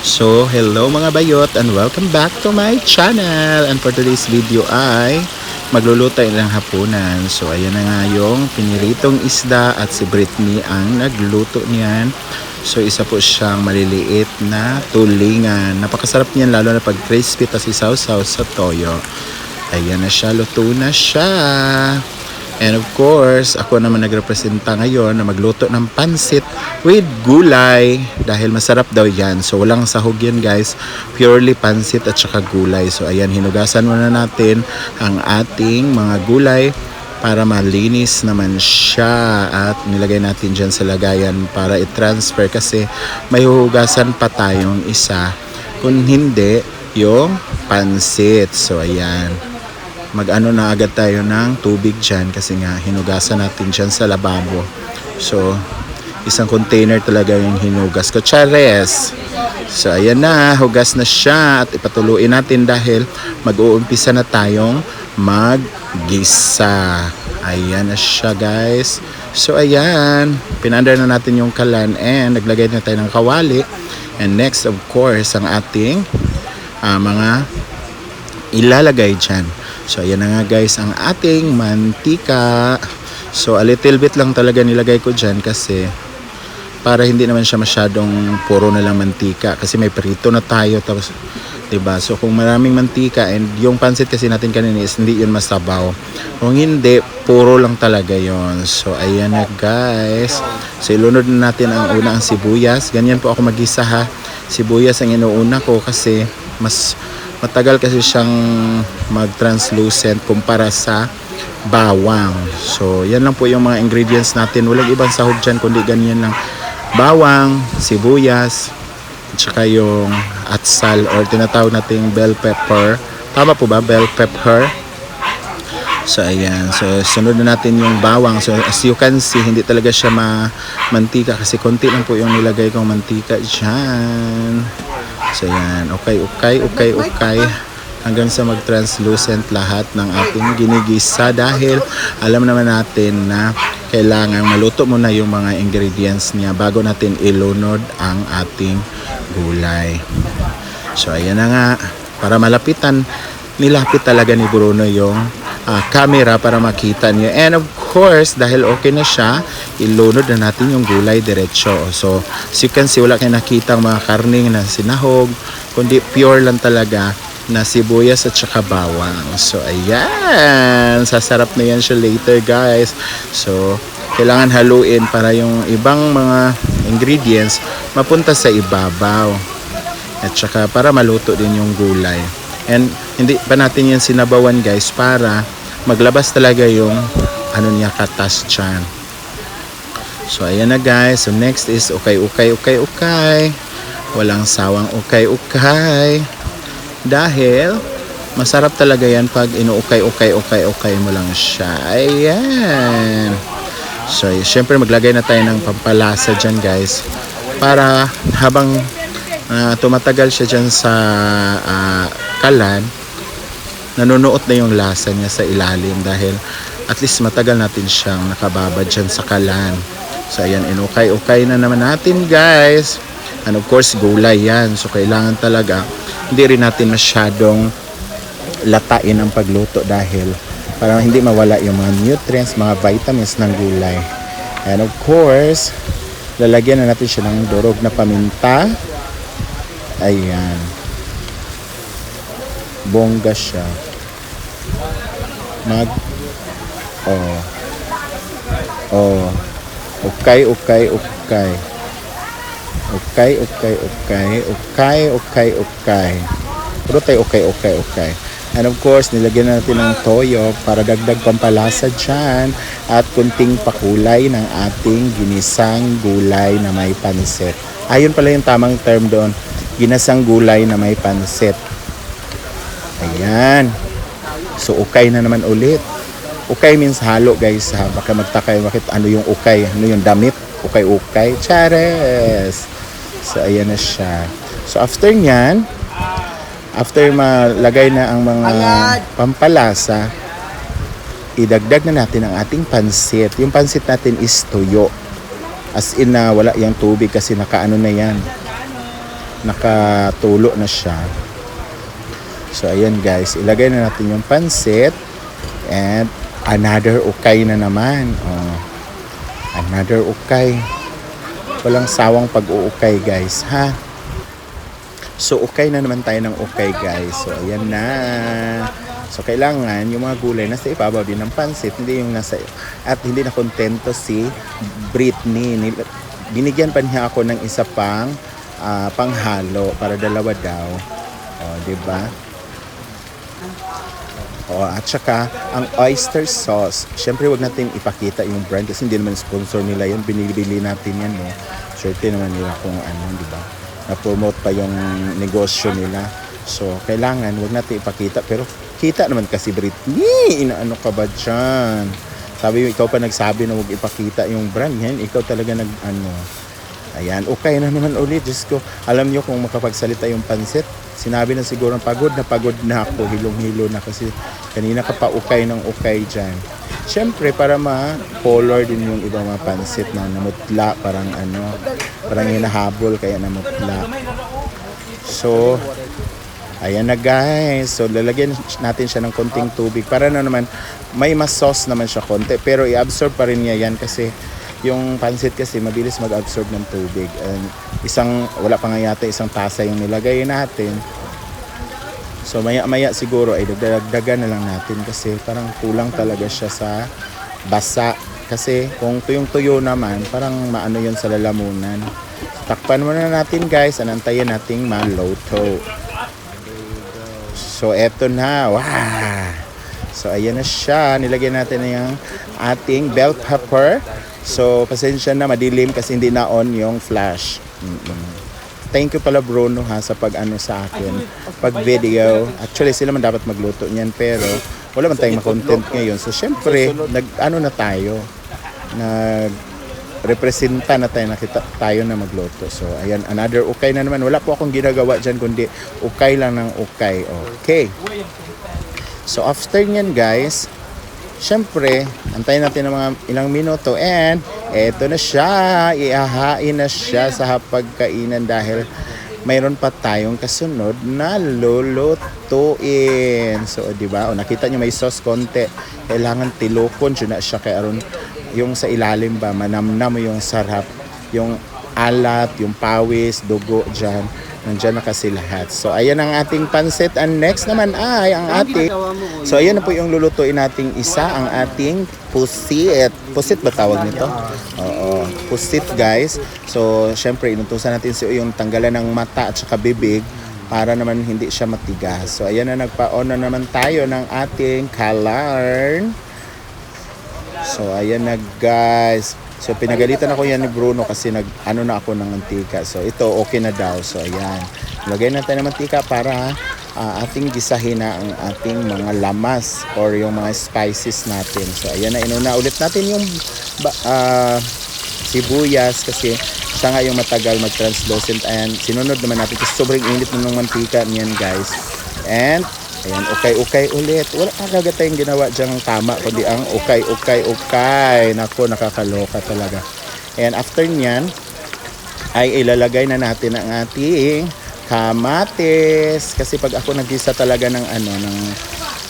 So, hello mga bayot and welcome back to my channel. And for today's video ay magluluto ng hapunan. So, ayan na nga yung piniritong isda at si Britney ang nagluto niyan. So, isa po siyang maliliit na tulingan. Napakasarap niyan lalo na pag crispy tas isaw-saw sa toyo. Ayan na siya, luto na siya. And of course, ako naman nagrepresenta ngayon na magluto ng pansit with gulay dahil masarap daw yan. So walang sahog yan guys, purely pansit at saka gulay. So ayan, hinugasan muna natin ang ating mga gulay para malinis naman siya at nilagay natin dyan sa lagayan para i-transfer kasi may huhugasan pa tayong isa. Kung hindi, yung pansit. So ayan mag-ano na agad tayo ng tubig dyan kasi nga hinugasan natin dyan sa lababo. So, isang container talaga yung hinugas ko. Chares! So, ayan na. Hugas na siya at ipatuloy natin dahil mag-uumpisa na tayong mag-gisa. Ayan na siya guys. So, ayan. Pinandar na natin yung kalan and naglagay na tayo ng kawali. And next, of course, ang ating ah, mga ilalagay dyan. So, ayan na nga guys, ang ating mantika. So, a little bit lang talaga nilagay ko dyan kasi para hindi naman siya masyadong puro na lang mantika kasi may prito na tayo tapos 'di ba so kung maraming mantika and yung pansit kasi natin kanina is hindi yun masabaw. Kung hindi puro lang talaga yon so ayan na guys. So ilunod na natin ang una ang sibuyas. Ganyan po ako magisa ha? Sibuyas ang inuuna ko kasi mas matagal kasi siyang mag-translucent kumpara sa bawang. So, yan lang po yung mga ingredients natin. Walang ibang sahog dyan, kundi ganyan lang. Bawang, sibuyas, at saka yung atsal or tinatawag nating bell pepper. Tama po ba? Bell pepper. So, ayan. So, sunod na natin yung bawang. So, as you can see, hindi talaga siya ma mantika kasi konti lang po yung nilagay kong mantika dyan. So, ayan. Okay, okay, okay, okay. Hanggang sa mag-translucent lahat ng ating ginigisa dahil alam naman natin na kailangan maluto muna yung mga ingredients niya bago natin ilunod ang ating gulay. So, ayan na nga. Para malapitan, nilapit talaga ni Bruno yung ah, camera para makita niyo. And of course, dahil okay na siya, ilunod na natin yung gulay diretso. So, as you can see, wala kayo nakitang mga karning na sinahog, kundi pure lang talaga na sibuyas at saka bawang. So, ayan. Sasarap na yan siya later, guys. So, kailangan haluin para yung ibang mga ingredients mapunta sa ibabaw. At saka para maluto din yung gulay. And hindi pa natin yan sinabawan guys para maglabas talaga yung ano niya katas dyan. So ayan na guys. So next is ukay ukay ukay ukay. Walang sawang ukay ukay. Dahil masarap talaga yan pag inuukay ukay ukay ukay mo lang siya. Ayan. So syempre maglagay na tayo ng pampalasa dyan guys. Para habang ah, tumatagal siya dyan sa ah, kalan, nanonood na yung lasa niya sa ilalim dahil at least matagal natin siyang nakababad dyan sa kalan. So ayan, inukay-ukay na naman natin guys. And of course, gulay yan. So kailangan talaga, hindi rin natin masyadong latain ang pagluto dahil para hindi mawala yung mga nutrients, mga vitamins ng gulay. And of course, lalagyan na natin siya ng durog na paminta. Ayan. Bongga siya. Mag Oh. Oh. Okay, okay, okay. Okay, okay, okay. Okay, okay, okay. Puro tayo okay, okay, okay. And of course, nilagyan na natin ng toyo para dagdag pampalasa dyan at kunting pakulay ng ating ginisang gulay na may pansit. Ayun pala yung tamang term doon. Ginasang gulay na may pansit. Ayan. So, ukay na naman ulit. Ukay means halo guys ha. Baka magtaka yung bakit ano yung ukay. Ano yung damit. Ukay-ukay. Chares! So, ayan na siya. So, after nyan, after malagay na ang mga pampalasa, idagdag na natin ang ating pansit. Yung pansit natin is tuyo. As in na wala yung tubig kasi nakaano na yan. nakatulo na siya. So ayan guys, ilagay na natin yung pansit and another ukay na naman. Oh. Another ukay. Walang sawang pag-uukay guys, ha? So ukay na naman tayo ng ukay guys. So ayan na. So kailangan yung mga gulay nasa ibabaw din ng pansit, hindi yung nasa at hindi na kontento si Britney. Binigyan pa niya ako ng isa pang ah, panghalo para dalawa daw. Oh, 'di ba? Oh, at saka ang oyster sauce. Syempre wag natin ipakita yung brand kasi hindi naman sponsor nila 'yun. Binibili natin 'yan, no. Swerte naman nila kung ano, 'di ba? Na-promote pa yung negosyo nila. So, kailangan wag natin ipakita pero kita naman kasi Britney, inaano ka ba dyan? Sabi mo, ikaw pa nagsabi na huwag ipakita yung brand yan. Ikaw talaga nag, ano. Ayan, okay na naman ulit. Diyos ko, alam nyo kung makapagsalita yung pansit, sinabi na siguro pagod na pagod na ako, hilong-hilo na kasi kanina ka pa ukay ng ukay dyan. Siyempre, para ma-color din yung ibang mga pansit na namutla, parang ano, parang hinahabol kaya namutla. So, Ayan na guys. So lalagyan natin siya ng konting tubig para na naman may mas sauce naman siya konti pero i-absorb pa rin niya yan kasi yung pansit kasi mabilis mag-absorb ng tubig. And isang wala pa nga yata isang tasa yung nilagay natin. So maya maya siguro ay dagdagan na lang natin kasi parang kulang talaga siya sa basa. Kasi kung tuyong tuyo naman, parang maano yun sa lalamunan. Takpan muna natin guys, anantayin nating maluto. So, eto na. Wow! So, ayan na siya. Nilagyan natin na yung ating bell pepper. So, pasensya na, madilim kasi hindi na on yung flash. Mm-mm. Thank you pala Bruno ha sa pag-ano sa akin. Pag video. Actually, sila man dapat magluto niyan pero wala man tayong content ngayon. So, syempre, nag, ano na tayo? Nag representa na tayo nakita tayo na magluto. So, ayan, another ukay na naman. Wala po akong ginagawa dyan, kundi ukay lang ng ukay. Okay. So, after nyan, guys, syempre, antayin natin ng mga ilang minuto and eto na siya. Iahain na siya sa hapagkainan dahil mayroon pa tayong kasunod na lulutuin. So, di ba? O, nakita nyo may sauce konti. Kailangan tilokon siya na siya kay aron yung sa ilalim ba, manamnam yung sarap, yung alat, yung pawis, dugo dyan, nandyan na kasi lahat. So, ayan ang ating pansit. And next naman ay ang ating, so ayan na po yung lulutuin nating isa, ang ating pusit. Pusit ba tawag nito? Oo, pusit guys. So, syempre, inutusan natin si yung tanggalan ng mata at saka bibig para naman hindi siya matigas. So, ayan na nagpa-on na naman tayo ng ating kalarn. So ayan na guys. So pinagalitan ako yan ni Bruno kasi nag ano na ako ng mantika. So ito okay na daw. So ayan. Lagay natin ng mantika para ah, ating gisahin na ang ating mga lamas or yung mga spices natin. So ayan na inuna ulit natin yung ah, sibuyas kasi siya nga yung matagal mag-translucent and sinunod naman natin kasi sobrang init na ng mantika niyan guys. And Ayan, ukay-ukay ulit. Wala kagaga tayong ginawa dyan tama, kundi ang ukay-ukay-ukay. Nako, nakakaloka talaga. And after nyan, ay ilalagay na natin ang ating kamatis. Kasi pag ako nagisa talaga ng ano, ng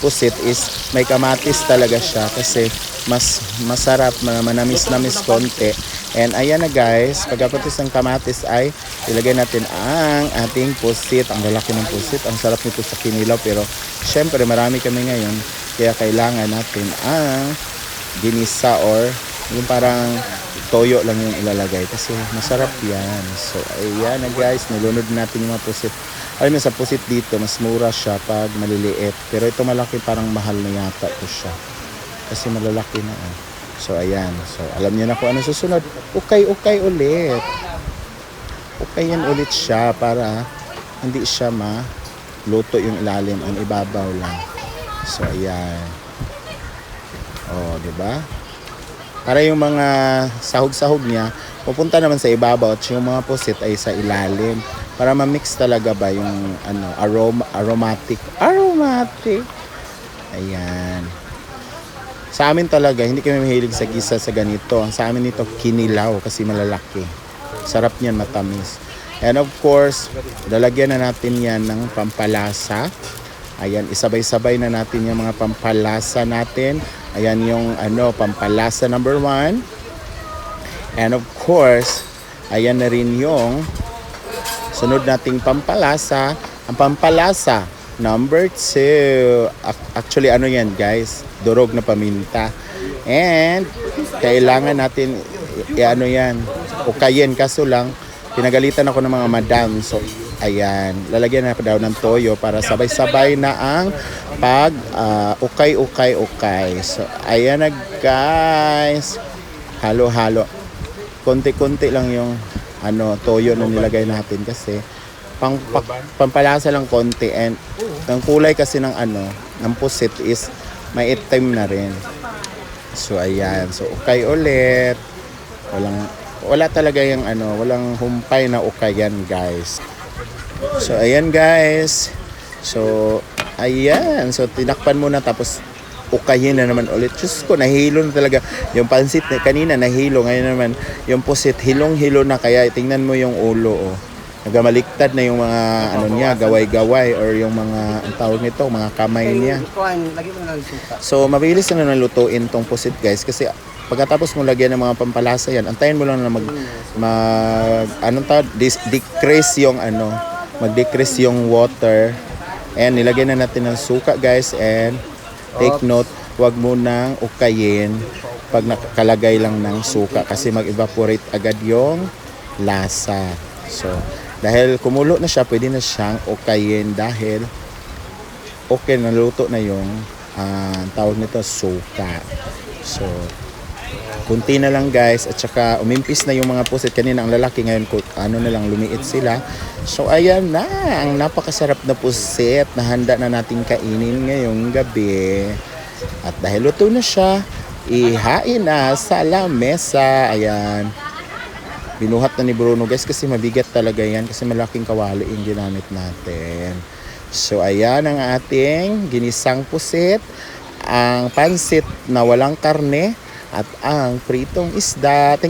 pusit is may kamatis talaga siya kasi mas masarap, manamis-namis konti. And ayan na guys, pagkapatid ng kamatis ay ilagay natin ang ating pusit. Ang lalaki ng pusit. Ang sarap nito sa kinilaw pero syempre marami kami ngayon kaya kailangan natin ang ginisa or yung parang toyo lang yung ilalagay kasi masarap yan. So ayan na guys, nilunod natin yung mga pusit. Alam mo sa pusit dito, mas mura siya pag maliliit. Pero ito malaki parang mahal na yata ito siya. Kasi malalaki na eh. So ayan. So alam niyo na kung ano susunod. Ukay-ukay ulit. Okay yan ulit siya para hindi siya ma luto yung ilalim, ang ibabaw lang. So ayan. Oh, 'di ba? Para yung mga sahog-sahog niya pupunta naman sa ibabaw at yung mga pusit ay sa ilalim para ma-mix talaga ba yung ano aroma aromatic aromatic ayan sa amin talaga, hindi kami mahilig sa gisa sa ganito. Ang sa amin nito, kinilaw kasi malalaki. Sarap niyan, matamis. And of course, lalagyan na natin yan ng pampalasa. Ayan, isabay-sabay na natin yung mga pampalasa natin. Ayan yung ano, pampalasa number one. And of course, ayan na rin yung sunod nating pampalasa. Ang pampalasa, number two. Ac- Actually, ano yan guys? Durog na paminta. And, kailangan natin, i- ano yan, ukayin. Kaso lang, pinagalitan ako ng mga madam. So, ayan, lalagyan na daw ng toyo para sabay-sabay na ang pag ah, ukay, ukay, ukay. So, ayan na guys. Halo-halo konti-konti lang yung ano toyo na nilagay natin kasi pang pa, pampalasa lang konti and ang kulay kasi ng ano ng pusit is may itim na rin. So ayan. So ukay ulit. Walang wala talaga yung ano walang humpay na ukay yan guys. So ayan guys. So ayan. So tinakpan muna tapos ukayin na naman ulit. Diyos ko, nahilo na talaga. Yung pansit na kanina nahilo. Ngayon naman, yung pusit, hilong-hilo na. Kaya tingnan mo yung ulo. Oh. Nagamaliktad na yung mga ano niya, gaway-gaway or yung mga, ang tawag nito, mga kamay niya. So, mabilis na nalutuin tong pusit guys kasi pagkatapos mo lagyan ng mga pampalasa yan, antayin mo lang na mag, mag anong tawag, Dis- decrease yung ano, mag-decrease yung water. And nilagyan na natin ng suka guys and take note, wag mo nang ukayin pag nakalagay lang ng suka kasi mag-evaporate agad yung lasa. So, dahil kumulo na siya, pwede na siyang ukayin dahil okay, naluto na yung ah, tawag nito suka. So, kunti na lang guys at saka umimpis na yung mga pusit kanina ang lalaki ngayon ko ano na lang lumiit sila. So ayan na. Ang napakasarap na pusit na handa na nating kainin ngayong gabi. At dahil luto na siya ihain na sa lamesa ayan. Binuhat na ni Bruno guys kasi mabigat talaga yan. Kasi malaking kawali yung ginamit natin. So ayan ang ating ginisang pusit. Ang pansit na walang karne at ang pritong isda. Thank